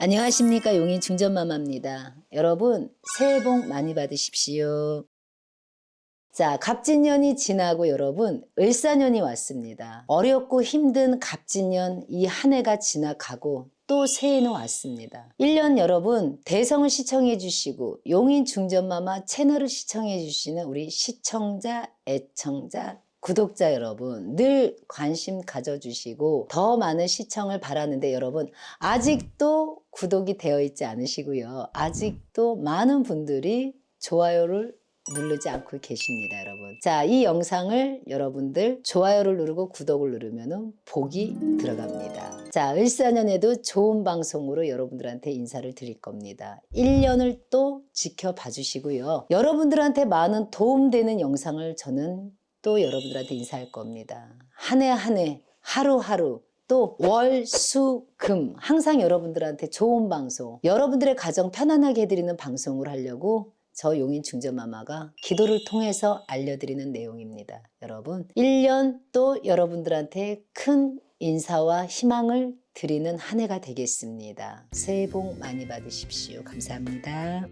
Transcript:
안녕하십니까 용인 중전마마입니다. 여러분 새해 복 많이 받으십시오. 자 갑진년이 지나고 여러분 을사년이 왔습니다. 어렵고 힘든 갑진년 이 한 해가 지나가고 또 새해는 왔습니다. 1년 여러분 대성을 시청해 주시고 용인 중전마마 채널을 시청해 주시는 우리 시청자, 애청자, 구독자 여러분 늘 관심 가져주시고 더 많은 시청을 바라는데 여러분 아직도 구독이 되어 있지 않으시고요. 아직도 많은 분들이 좋아요를 누르지 않고 계십니다, 여러분. 자, 이 영상을 여러분들 좋아요를 누르고 구독을 누르면 복이 들어갑니다. 자, 을사년에도 좋은 방송으로 여러분들한테 인사를 드릴 겁니다. 1년을 또 지켜봐 주시고요. 여러분들한테 많은 도움되는 영상을 저는 또 여러분들한테 인사할 겁니다. 한 해 한 해, 하루하루 또 월, 수, 금 항상 여러분들한테 좋은 방송, 여러분들의 가정 편안하게 해드리는 방송을 하려고 저 용인 중전마마가 기도를 통해서 알려드리는 내용입니다. 여러분, 1년 또 여러분들한테 큰 인사와 희망을 드리는 한 해가 되겠습니다. 새해 복 많이 받으십시오. 감사합니다.